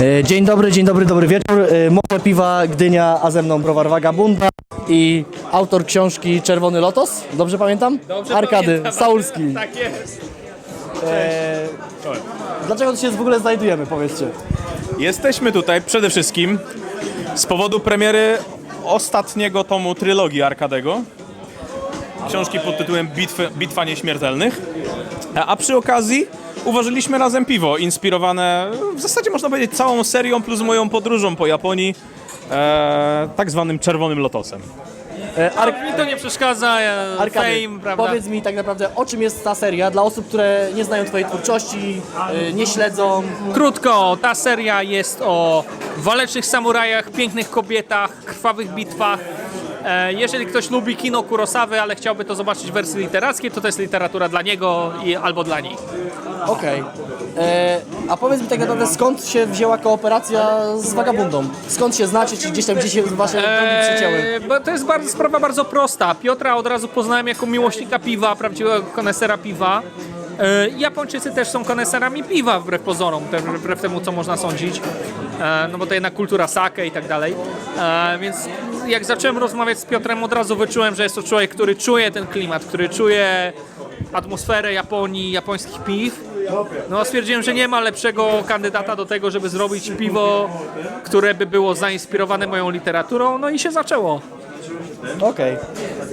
E, Dzień dobry, dzień dobry, dobry wieczór. E, Mowa piwa Gdynia, a ze mną browar Vagabunda i autor książki Czerwony Lotos, dobrze pamiętam? Dobrze Arkady pamiętam. Saulski. Tak jest. E, dlaczego tu się w ogóle znajdujemy, powiedzcie? Jesteśmy tutaj przede wszystkim z powodu premiery ostatniego tomu trylogii Arkadego. Książki pod tytułem Bitwy, Bitwa Nieśmiertelnych. A przy okazji uważyliśmy razem piwo, inspirowane w zasadzie można powiedzieć całą serią plus moją podróżą po Japonii, e, tak zwanym Czerwonym Lotosem. E, Ar- Mi to nie przeszkadza, e, Arkady, fame, prawda? powiedz mi tak naprawdę, o czym jest ta seria dla osób, które nie znają twojej twórczości, e, nie śledzą. Krótko, ta seria jest o walecznych samurajach, pięknych kobietach, krwawych bitwach. E, Jeżeli ktoś lubi kino Kurosawy, ale chciałby to zobaczyć w wersji literackiej, to to jest literatura dla niego i, albo dla niej. Okej. E, A powiedz mi tak naprawdę, skąd się wzięła kooperacja z Vagabundą? Skąd się znacie, czy gdzieś tam gdzieś się wasze drogi przecięły? Eee, bo to jest bardzo, sprawa bardzo prosta. Piotra od razu poznałem jako miłośnika piwa, prawdziwego konesera piwa. Eee, Japończycy też są koneserami piwa, wbrew pozorom, wbrew temu, co można sądzić. Eee, no bo to jednak kultura sake i tak dalej. Eee, więc jak zacząłem rozmawiać z Piotrem, od razu wyczułem, że jest to człowiek, który czuje ten klimat, który czuje atmosferę Japonii, japońskich piw. No stwierdziłem, że nie ma lepszego kandydata do tego, żeby zrobić piwo, które by było zainspirowane moją literaturą, no i się zaczęło. Okej.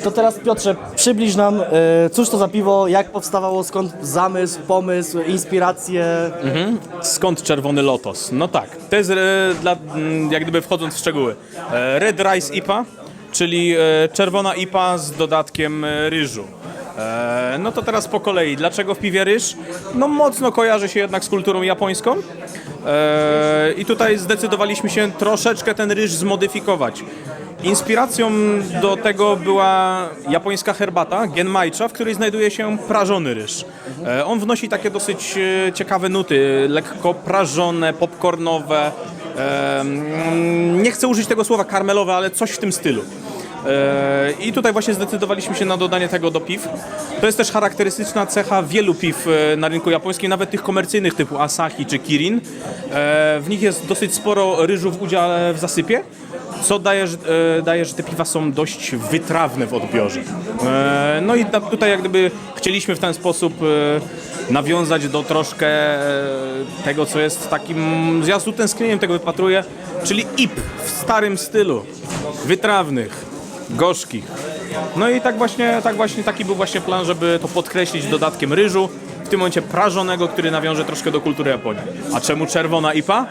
To teraz Piotrze, przybliż nam, e, cóż to za piwo, jak powstawało, skąd zamysł, pomysł, inspiracje. Skąd Czerwony Lotos? No tak, to jest e, dla, mm, jak gdyby wchodząc w szczegóły. E, Red Rice IPA, czyli e, czerwona IPA z dodatkiem e, ryżu. E, no to teraz po kolei. Dlaczego w piwie ryż? No mocno kojarzy się jednak z kulturą japońską. E, I tutaj zdecydowaliśmy się troszeczkę ten ryż zmodyfikować. Inspiracją do tego była japońska herbata Genmaicha, w której znajduje się prażony ryż. E, On wnosi takie dosyć ciekawe nuty, lekko prażone, popcornowe. mm, Nie chcę użyć tego słowa karmelowe, ale coś w tym stylu. E, I tutaj właśnie zdecydowaliśmy się na dodanie tego do piw. To jest też charakterystyczna cecha wielu piw e, na rynku japońskim, nawet tych komercyjnych typu Asahi czy Kirin. E, W nich jest dosyć sporo ryżu w udziale w zasypie, co daje, daje, że te piwa są dość wytrawne w odbiorze. No i ta- tutaj jak gdyby chcieliśmy w ten sposób nawiązać do troszkę tego, co jest takim, ja z utęsknieniem tego wypatruję, czyli IP w starym stylu, wytrawnych, gorzkich. No i tak właśnie, tak właśnie taki był właśnie plan, żeby to podkreślić dodatkiem ryżu, w tym momencie prażonego, który nawiąże troszkę do kultury Japonii. A czemu czerwona IPA?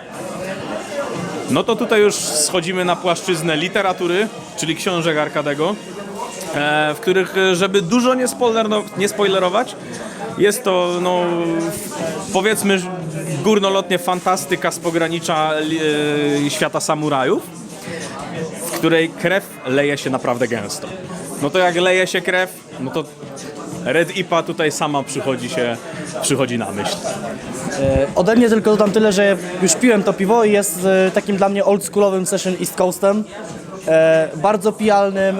No to tutaj już schodzimy na płaszczyznę literatury, czyli książek Arkadego, e, w których, żeby dużo nie, nie spoilerować, jest to, no, powiedzmy, górnolotnie fantastyka z pogranicza e, świata samurajów, której krew leje się naprawdę gęsto. No to jak leje się krew, no to Red IPA tutaj sama przychodzi się, przychodzi na myśl. E, Ode mnie tylko dodam tyle, że już piłem to piwo i jest e, takim dla mnie oldschoolowym session East Coastem. E, bardzo pijalnym,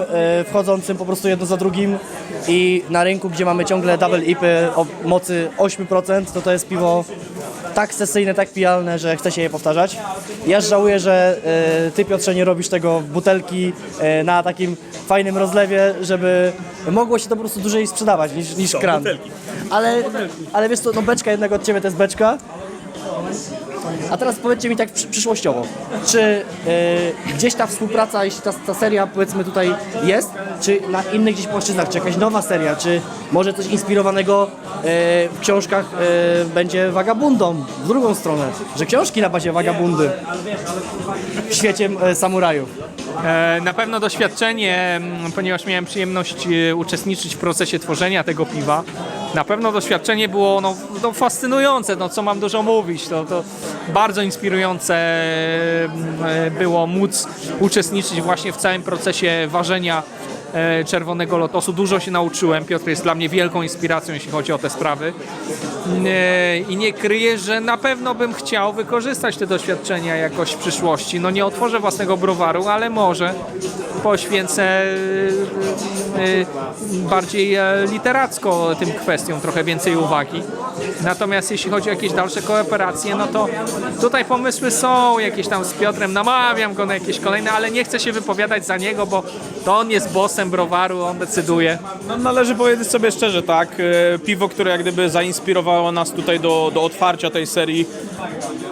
wchodzącym po prostu jedno za drugim i na rynku, gdzie mamy ciągle double IPy o mocy 8%, to to jest piwo tak sesyjne, tak pijalne, że chce się je powtarzać. Ja żałuję, że e, ty Piotrze nie robisz tego w butelki e, na takim fajnym rozlewie, żeby mogło się to po prostu dłużej sprzedawać niż, niż Co, kran. butelki? Ale, ale wiesz co, no beczka jednego od ciebie to jest beczka. A teraz powiedzcie mi tak przy, przyszłościowo, czy y, gdzieś ta współpraca, jeśli ta, ta seria powiedzmy tutaj jest, czy na innych gdzieś płaszczyznach, czy jakaś nowa seria, czy może coś inspirowanego y, w książkach y, będzie wagabundą, w drugą stronę, że książki na bazie wagabundy w świecie y, samurajów. E, Na pewno doświadczenie, ponieważ miałem przyjemność e, uczestniczyć w procesie tworzenia tego piwa, na pewno doświadczenie było no, no fascynujące, no co mam dużo mówić, to, to bardzo inspirujące e, było móc uczestniczyć właśnie w całym procesie ważenia Czerwonego Lotosu. Dużo się nauczyłem, Piotr jest dla mnie wielką inspiracją, jeśli chodzi o te sprawy. E, I nie kryję, że na pewno bym chciał wykorzystać te doświadczenia jakoś w przyszłości. No nie otworzę własnego browaru, ale może poświęcę e, e, bardziej e, literacko tym kwestiom trochę więcej uwagi. Natomiast jeśli chodzi o jakieś dalsze kooperacje, no to tutaj pomysły są jakieś tam z Piotrem, namawiam go na jakieś kolejne, ale nie chcę się wypowiadać za niego, bo to on jest bossem browaru, on decyduje. No, należy powiedzieć sobie szczerze, tak, e, piwo, które jak gdyby zainspirowało nas tutaj do, do otwarcia tej serii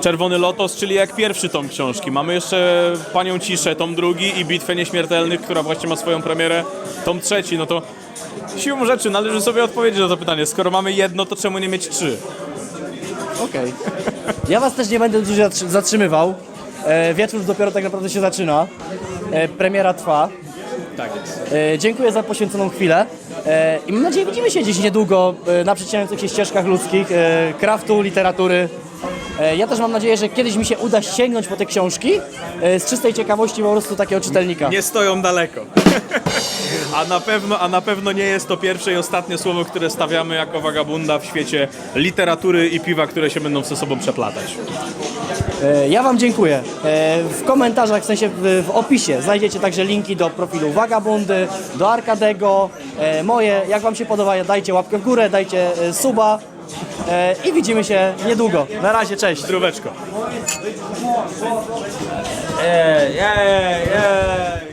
Czerwony Lotos, czyli jak pierwszy tom książki. Mamy jeszcze Panią Ciszę, tom drugi i Bitwę Nieśmiertelnych, która właśnie ma swoją premierę, tom trzeci, no to siłą rzeczy należy sobie odpowiedzieć na to pytanie, skoro mamy jedno, to czemu nie mieć trzy? Okej. Ja was też nie będę dużo zatrzy- zatrzymywał. E, wieczór dopiero tak naprawdę się zaczyna. E, premiera trwa. Tak jest. E, dziękuję za poświęconą chwilę. E, I mam nadzieję, widzimy się gdzieś niedługo e, na przecinających się ścieżkach ludzkich, e, kraftu, literatury. E, ja też mam nadzieję, że kiedyś mi się uda sięgnąć po te książki e, z czystej ciekawości po prostu takiego czytelnika. Nie stoją daleko. A na, pewno, a na pewno nie jest to pierwsze i ostatnie słowo, które stawiamy jako wagabunda w świecie literatury i piwa, które się będą ze sobą przeplatać. E, Ja Wam dziękuję. W komentarzach, w sensie w, opisie znajdziecie także linki do profilu Vagabundy, do Arkadego, moje. Jak Wam się podoba, dajcie łapkę w górę, dajcie suba e, i widzimy się niedługo. Na razie, cześć. Zdróweczko. Ej, ej, ej.